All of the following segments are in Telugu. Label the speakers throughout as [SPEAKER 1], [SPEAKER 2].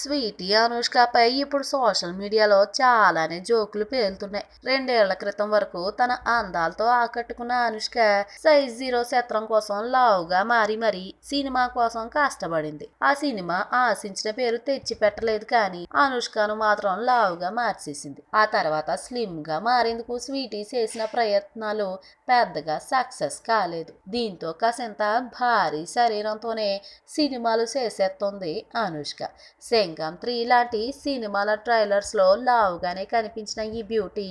[SPEAKER 1] స్వీటీ అనుష్కపై ఇప్పుడు సోషల్ మీడియాలో చాలానే జోకులు పేలుతున్నాయి. రెండేళ్ళ క్రితం వరకు తన అందాలతో ఆకట్టుకున్న అనుష్క సైజ్ జీరో చిత్రం కోసం లావుగా మారి మరీ సినిమా కోసం కష్టపడింది. ఆ సినిమా ఆశించిన పేరు తెచ్చి పెట్టలేదు కానీ అనుష్కను మాత్రం లావుగా మార్చేసింది. ఆ తర్వాత స్లిమ్గా మారేందుకు స్వీటీ చేసిన ప్రయత్నాలు పెద్దగా సక్సెస్ కాలేదు. దీంతో కాసింత భారీ శరీరంతోనే సినిమాలు చేసేస్తుంది అనుష్క. సింగం త్రీ లాంటి సినిమాల ట్రైలర్స్లో లావుగానే కనిపించిన ఈ బ్యూటీ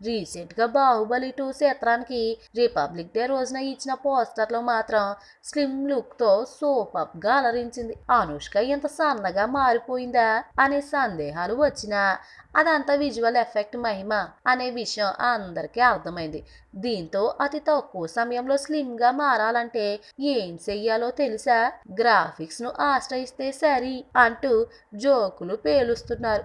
[SPEAKER 1] రీసెంట్గా బాహుబలి టూ చిత్రానికి రిపబ్లిక్ డే రోజున ఇచ్చిన పోస్టర్లో మాత్రం స్లిమ్ లుక్తో సూపర్గా అలరించింది. అనుష్క ఇంత సన్నగా మారిపోయిందా అనే సందేహాలు వచ్చినా అదంతా విజువల్ ఎఫెక్ట్ మహిమ అనే విషయం అందరికీ అర్థమైంది. దీంతో అతి తక్కువ సమయంలో స్లిమ్గా మారాలంటే ఏం చెయ్యాలో తెలుసా? గ్రాఫిక్స్ను ఆశ్రయిస్తే సరి అంటూ జోకులు పేలుస్తున్నారు.